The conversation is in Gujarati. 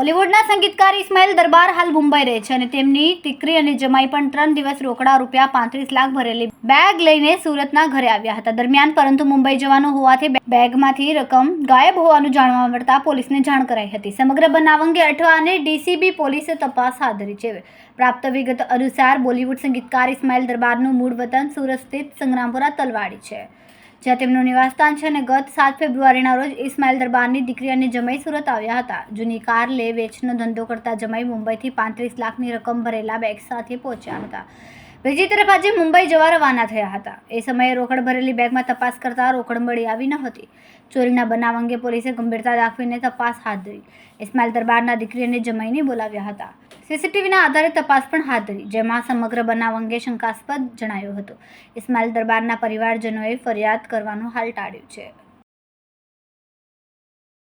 બોલિવૂડના સંગીતકાર ઇસ્માઇલ દરબાર હાલ મુંબઈ રહે છે અને તેમની દીકરી અને જમાઈ પણ ત્રણ દિવસ રોકડા રૂપિયા પાંત્રીસ લાખ ભરેલી બેગ લઈને સુરતના ઘરે આવ્યા હતા. દરમિયાન પરંતુ મુંબઈ જવાનું હોવાથી બેગમાંથી રકમ ગાયબ હોવાનું જાણવા મળતા પોલીસને જાણ કરાઈ હતી. સમગ્ર બનાવ અંગે અઠવા અને ડીસીબી પોલીસે તપાસ હાથ ધરી છે. પ્રાપ્ત વિગત અનુસાર બોલિવૂડ સંગીતકાર ઇસ્માઇલ દરબારનું મૂળ વતન સુરત સ્થિત સંગ્રામપુરા તલવાડી છે. જ્યાં તેમનું નિવાસસ્થાન છે અને ગત સાત ફેબ્રુઆરીના રોજ ઇસ્માઇલ દરબારની દીકરી અને જમાઈ સુરત આવ્યા હતા. જૂની કાર લે વેચનો ધંધો કરતા જમાઈ મુંબઈથી પાંત્રીસ લાખની રકમ ભરેલા બેગ સાથે પહોંચ્યા હતા. બીજી તરફ આજે મુંબઈ જવા રવાના થયા હતા. એ સમયે રોકડ ભરેલી બેગમાં તપાસ કરતા રોકડ મળી આવી ન હતી. ચોરીના બનાવ અંગે પોલીસે ગંભીરતા દાખવીને તપાસ હાથ ધરી. ઇસ્માઇલ દરબારના દીકરીને જમાઈને બોલાવ્યા હતા. સીસીટીવીના આધારે તપાસ પણ હાથ ધરી, જેમાં સમગ્ર બનાવ અંગે શંકાસ્પદ જણાયું હતું. ઇસ્માઇલ દરબારના પરિવારજનોએ ફરિયાદ કરવાનું હાલ ટાળ્યું છે.